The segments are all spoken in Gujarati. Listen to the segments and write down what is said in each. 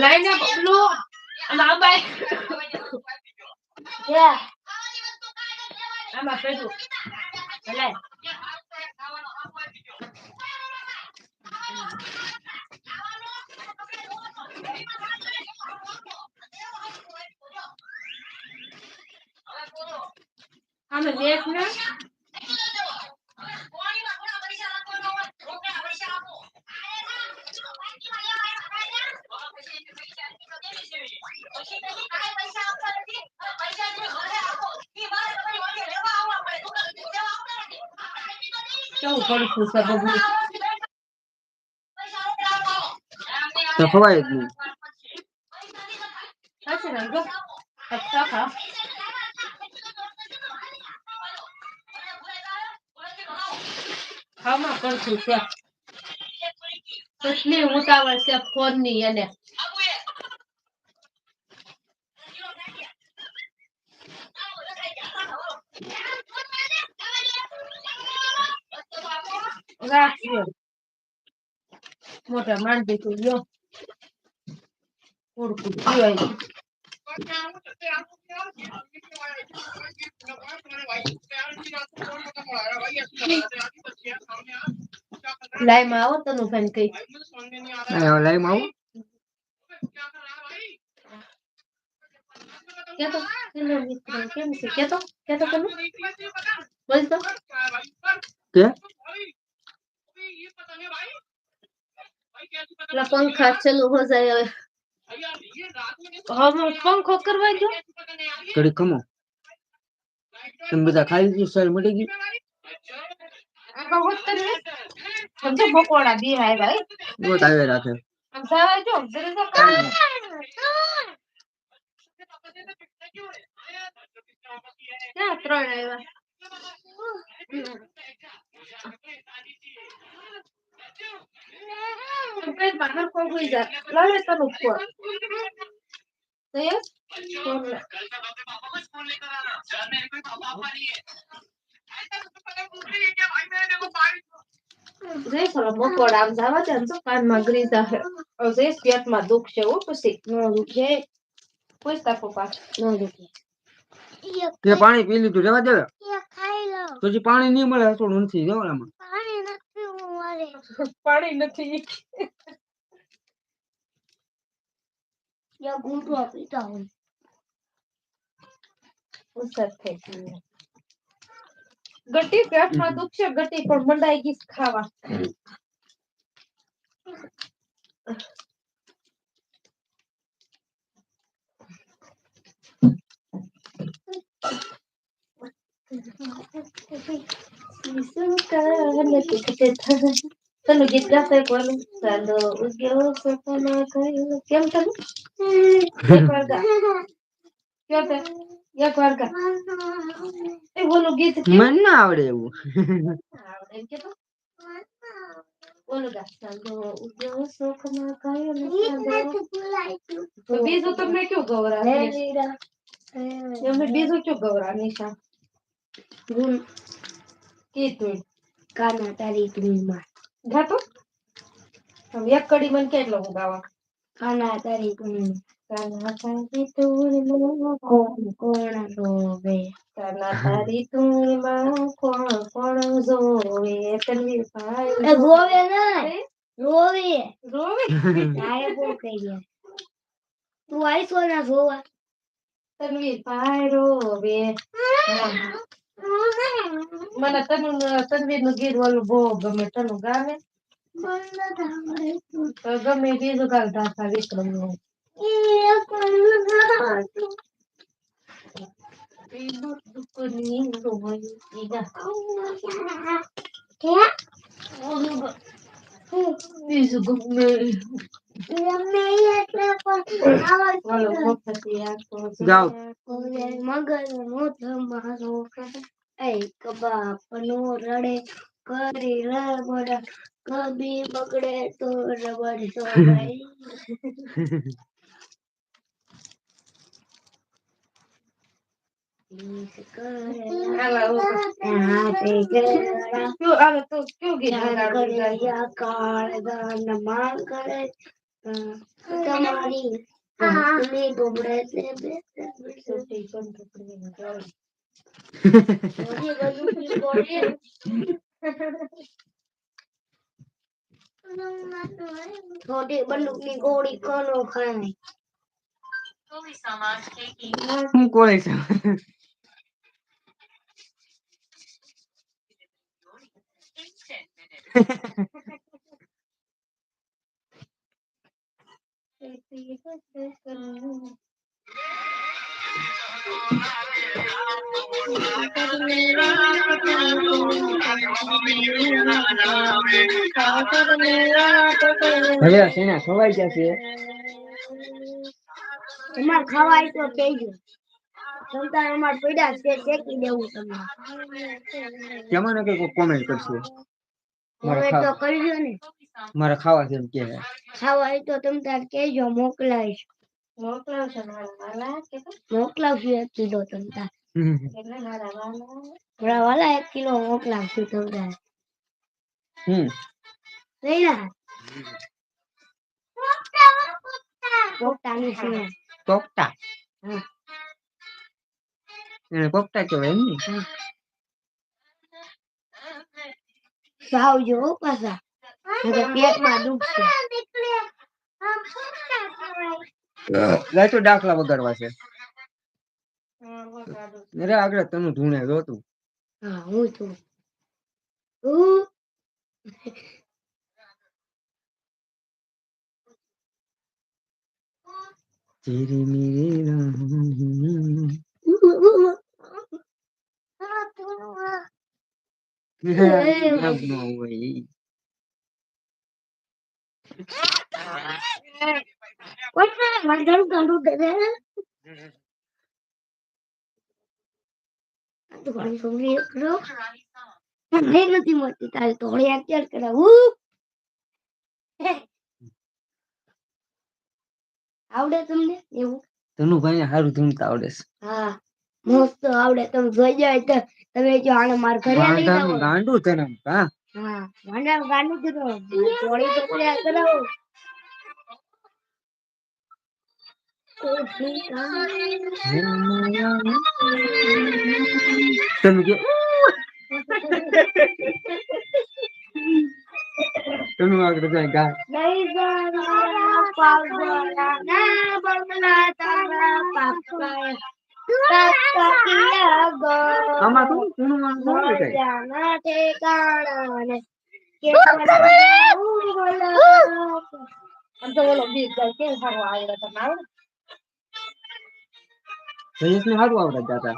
લઈને બબલું અને આ બાઈ Yeah. આમાં પેલું ભલે આમે દેખ કેવું પડતું છે બબલું તો ખવાય જ નહીં સાચી ને જો અચ્છા ખા ખાવામાં પડતું છે કેટલી ઉતાવળ છે ફોન એને રાખજો મોટા માંડી તું જો ઓળખું પીવાય લાઈવમાં આવો તનુ ફેન કઈ? આ લાઈવ કેતો કેમ છે કેતો કેતો કેમ બોલતો કે? પેલા પંખા ચાલુ હો જાય હવે હવે પંખો કરવા જો ઘડી ખમો તમે બધા ખાઈ લીધું સર મટી ગયું આ કહો તને સમજો બકોડા બી હાય ભાઈ બહુ આવે રાખે આમ સાવા જો જરા તો કામ ક્યાં બહાર કોઈ હોઈ જાય લાવે તને ફોન તો એ ફોન લે. જય ખરો મકોડા આમ જવા દે ને તો કાનમાં ગ્રીઝા હે હવે જય પેટમાં દુખશે હો પછી ન દુખે પૂછતા પપ્પા ન દુખે તે પાણી પી લીધું રેવા દે Yeah, ખાઈ લો તો હજી પાણી નહીં મળે થોડું નથી જવાનામાં પાણી નથી મળે પાણી નથી યા ગુંઠવા પીતા હોય ઉસર થઈ ગઈ ગટી પેટમાં દુખશે ગટી પણ મંડાઈ ગઈ છે ખાવા તને ગીત ગાતા કોનું? ચાલો ઉગ્યો સપના કયો કેમ તને? એક વાર ગા. કયો તે એક વાર ગા. એ બોલું ગીત કેમ મને ના આવડે એવું. આવડે એમ કે તો બોલું ગા. ચાલો ઉગ્યો સપના કયો ને તો બીજું તમને કયું ગૌરા એમને બીજું કયું ગૌરા નિશા? કીધું. કાના તારી ક્રીમમાં ગાતો? આમ એક કડી મને કેટલો હું ગાવા ખાના તારી કુણ કાના તારી તુરમાં કોણ કોણ રોવે? કાના તારી તુરમાં કોણ કોણ જોવે? તનવીર ભાઈ રોવે ના રોવે. રોવે? તારે બહુ કહી ગયા તું આઈ ના જોવા? તનવીર ભાઈ રોવે Mana tanu tanu vidno giru alu bo game tanu game. Mana game. Game vidu kal da sa no. Iya kalu na da. Iya dukku niin roi iya. Kya? Oh no. એમને ઈ એટલે પણ આવા હાલો છે. મફતી આખો જાઓ. ઓલે મગર મોઢો મારો એ કબાપ નો રડે કરી રબડ કભી બગડે તો રબડ તો ભાઈ હાલો હાથે ગળા કયો હાલો તો કયો ગીત ધ્યાન વગાડવું કરે છે? યા કાળગાનમાં કરે અ, તમારી આંખની ગોબડે તે બે તે બે તે સોટી કંઠપડી વગાડો. બધી બધું બોલીએ. હવે સેના ખવાઈ ગયા છે? તમારે ખવાય તો કહેજો. સંતાન અમાર પડ્યા છે શેકી દેવું તમને. જમાનો કે કોઈ કોમેન્ટ કરશે? કોમેન્ટ તો કરજો ને. મારે ખાવા છે એમ કે ખાવા હોય તો તમે તાર કહેજો મોકલાવીશ. મોકલાવશો? મોકલાવશું એક કિલો તમે તાર. મારા વાલા. થોડા વાલા એક કિલો મોકલાવશું તમ તાર. હમ. લઈ છે એને કહેવાય એમ ને? સાવજો હો પાછા. પેટમાં દુખશે તો દાખલા વગાડવા છે અરે આગળ તને ધૂણે જોતું હા હું છું હું તેરી મેરી રાહ નથી મળતી તારે થોડી અત્યારે કરાવું આવડે તમને એવું તનુ ભાઈ હારું તો આવડે છે. હા મસ્ત આવડે. તમે જોઈ જાય તો તમે જો આને માર ઘરે લઈ જાઓ. ગાંડું તને હા. હા વાંડા ગાંડું કીધું. થોડી તો પ્રયાસ કરાવો તમે કે તનુ આગળ જાય ગા ના તારા પાપા. કિયા આમાં તો તનુ માં ન ના ઠેકાણા. આમ તો ઓલો ગીત ગાય કેવું સારું આવડે તમને આવડે? જયેશ ને હારું આવડે દાદા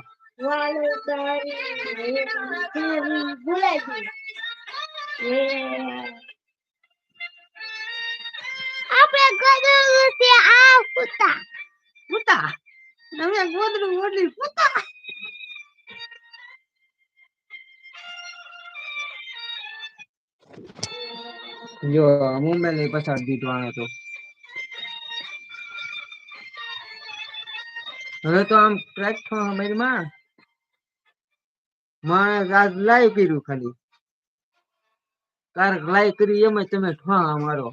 આપણે ગયું છે આ કુતા પુતા તમે ગોદડું ઓઢી પુતા જો, મુંબઈ લઈ પછાડ આને તો. હવે તો આમ પ્લેટફોર્મમાં માણસ આજ લાઈવ કર્યું ખાલી. કારક લાઈવ કરી એમ તમે ઠા મારો.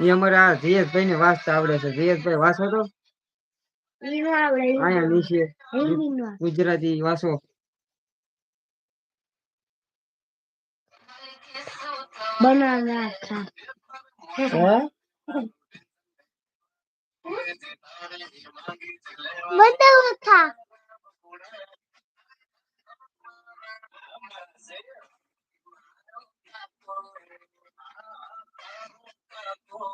એ અમારે આ જયેશભાઈ ને વાંચતા આવડે છે. જયેશભાઈ વાંચો તો? અહીંયા નીચે. ગુજરાતી વાંચો. બનાના ખા હે બનાવો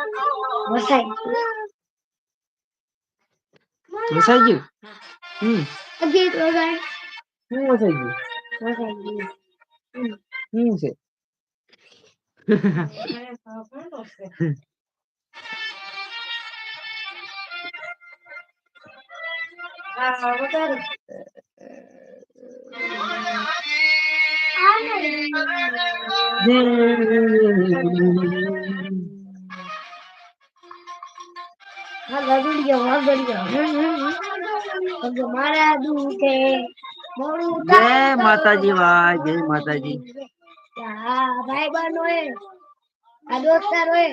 ખા વસાઈ વસાઈ ગયું હમ ગીત વગાડ શું વસાઈ ગગડિયો ગગડિયો મારા દુખે મોડું જય માતાજી વાય જય માતાજી. હા ભાઈ બહેનો એ આ દોસ્તારો એ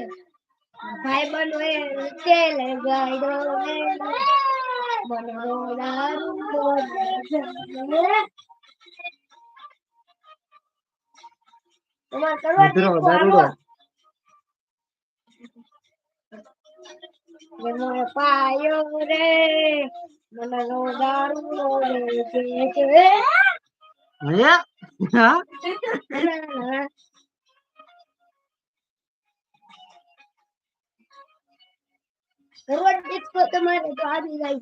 ભાઈ બહેનો એ તેલ ગાયડો ને મનો દારૂ બોલે. તમારે કરવા ઉતરો, દીધું દારૂડો. હાલો. મને પાયો રે મને નો દારૂ રે કે કે હે હા કરવા દીધું તમારે તો આવી જાય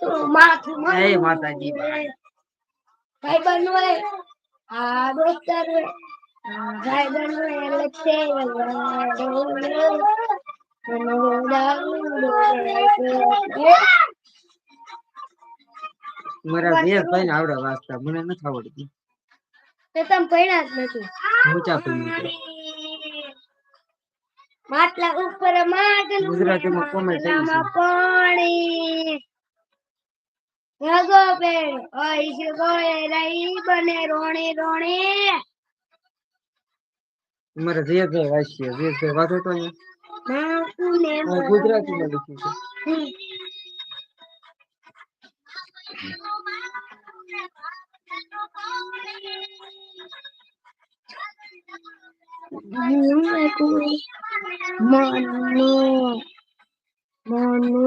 જય માતાજી. ભાઈ એ આ દોસ્તાર ભાઈ એટલે મારા બે આવડે વાંચતા મને નથી આવડતી. તે તમે જ નથી. ઊંચા માટલા ઉપર માટલું ગુજરાતીમાં થઈ માટલામાં પાણી. જગો પેડ ઓઈશ ગોળે રહી બને રોણે રોણી જે જયભાઈ વાંચીએ જે વાંચો તો અહીંયા નાકુને આ ગુજરાતીમાં લખ્યું છે મનો મનો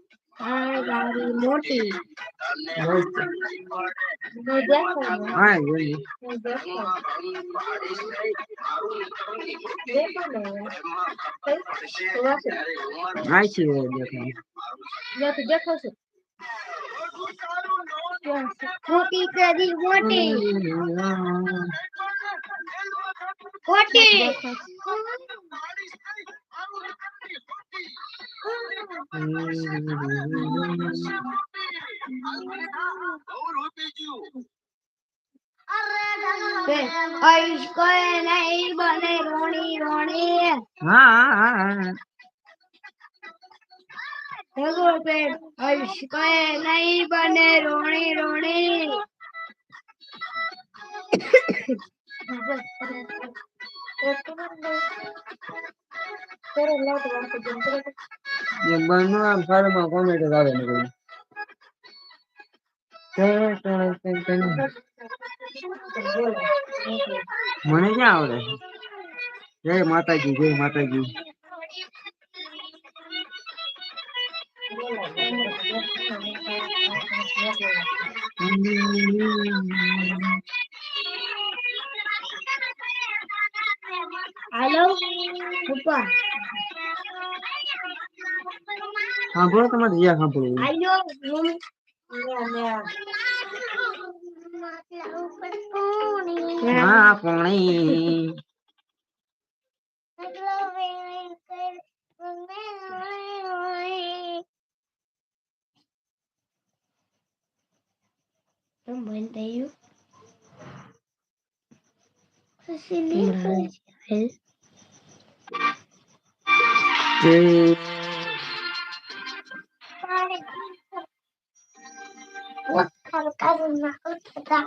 હે ગાડી મોટી. હા. તો વાંચો. વાંચીએ દેખાય જ્યાંથી દેખો છો મોટી કરી મોટી મોટી આઈશ કોઈ નહીં બને રોણી રોણી હા હા હા હા ભગો પેટ આઈશ કોઈ નહીં બને રોણી રોણી એ બનો આમ ફાર્મમાં કોમેન્ટ જ આવે મને ક્યાં આવડે જય માતાજી જય માતાજી હેલો પપ્પા સાંભળો તમારે જ્યાં સાંભળવું હાલો મમ્મી હા પાણી Tấm bệnh tiêu. Xin મારું કાઢું નાખું તથા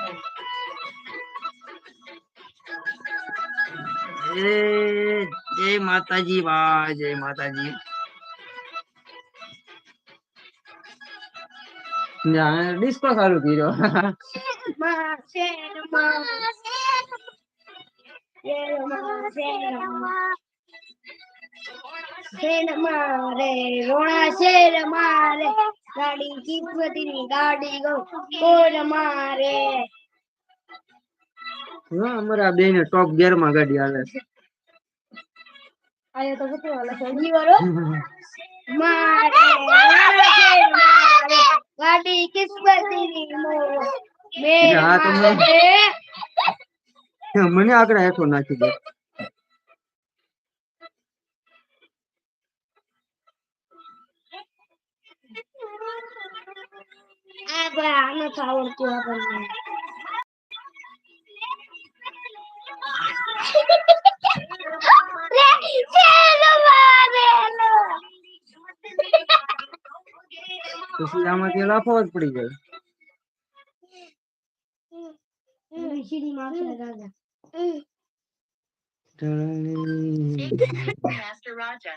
ત્રણ જય માતાજી બા જય માતાજી. ડિસ્કો ચાલુ કર્યો. રોણા શેરમાં રે ગાડી કિસ્મતીની ગાડી ગો કોણ મારે? હા અમારા બે ને ટોપ ગિયરમાં ગાડી છે. તો કેટલું છે? મારે મે હા, મને આકડા હેઠો નાખી દે. આ ભાઈ આ નથી આવડતું આપણને. પછી આમાંથી લાફો જ પડી જાય. Master Raja.